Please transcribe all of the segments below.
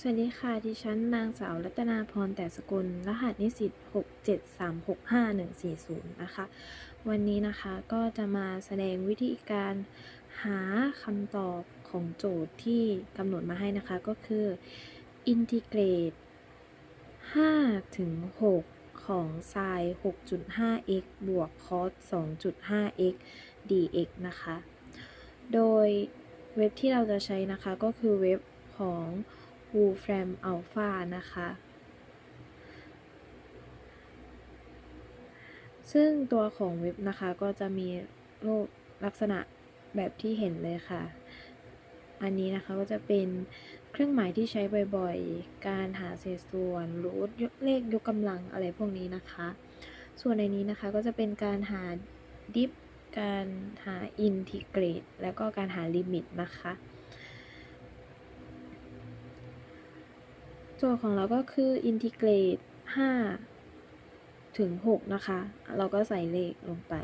สวัสดีค่ะดิฉันนางสาวรัตนาพรแต่สกุล รหัสนิสิต673654140 นะคะ วันนี้นะคะก็จะมาแสดงวิธีการหาคำตอบของโจทย์ที่กำหนดมาให้นะคะ ก็คือ integrate 5ถึง6ของ sin 6.5x บวก cos 2.5x dx นะคะ โดยเว็บที่เราจะใช้นะคะก็คือเว็บของ Wolfram Alpha นะคะ ซึ่งตัวของเว็บนะคะก็จะมีรูปลักษณะแบบที่เห็นเลยค่ะ อันนี้นะคะก็จะเป็นเครื่องหมายที่ใช้บ่อยๆ การหาเศษส่วนรูทเลขยกกำลังอะไรพวกนี้นะคะ ส่วนในนี้นะคะก็จะเป็นการหาดิฟการหา integrate แล้วก็การหาลิมิตนะคะ โจทย์ของเราก็คือ integrate 5ถึง 6 นะคะ เราก็ใส่เลขลงไป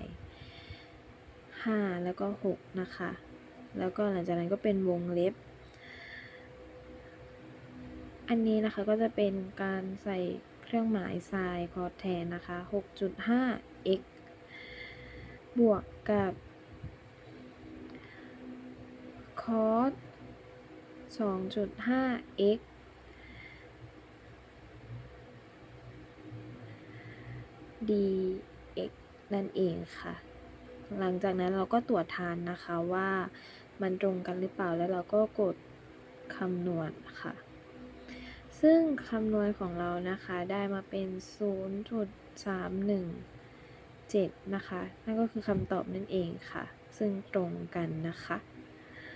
5 แล้วก็ 6 นะคะ แล้วก็หลังจากนั้นก็เป็นวงเล็บ อันนี้นะคะก็จะเป็นการใส่เครื่องหมาย sin cos แทนนะคะ 6.5 x บวกกับ cos 2.5 x dx นั่นเองค่ะ หลังจากนั้นเราก็ตรวจทานนะคะว่ามันตรงกันหรือเปล่าแล้วเราก็กดคำนวณค่ะ ซึ่งคำนวณของเรานะคะได้มาเป็น 0.317 นะคะ นั่นก็คือคำตอบนั่นเองค่ะ ซึ่งตรงกันนะคะ